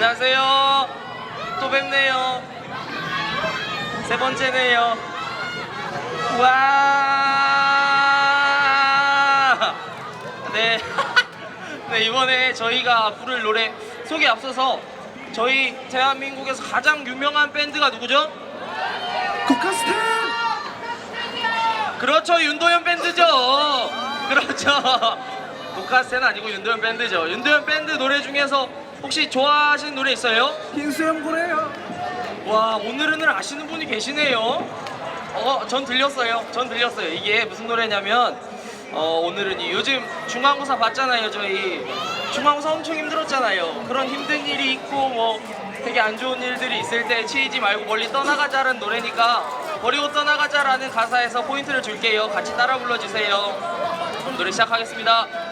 안녕하세요. 또 뵙네요. 세 번째네요. 와. 네. 네, 이번에 저희가 부를 노래 소개 앞서서 저희 대한민국에서 가장 유명한 밴드가 누구죠? 코카스탄 그렇죠 윤도현 밴드죠 그렇죠 독카스텐 아니고 윤도현 밴드죠. 윤도현 밴드 노래 중에서 혹시 좋아하시는 노래 있어요? 흰수염 고래요. 와 오늘은 아시는 분이 계시네요. 어, 전 들렸어요. 전 들렸어요. 이게 무슨 노래냐면 어, 오늘은 이 요즘 중간고사 봤잖아요 저희. 중간고사 엄청 힘들었잖아요. 그런 힘든 일이 있고 뭐 되게 안 좋은 일들이 있을 때 치이지 말고 멀리 떠나가자라는 노래니까 버리고 떠나가자라는 가사에서 포인트를 줄게요. 같이 따라 불러주세요. 그럼 노래 시작하겠습니다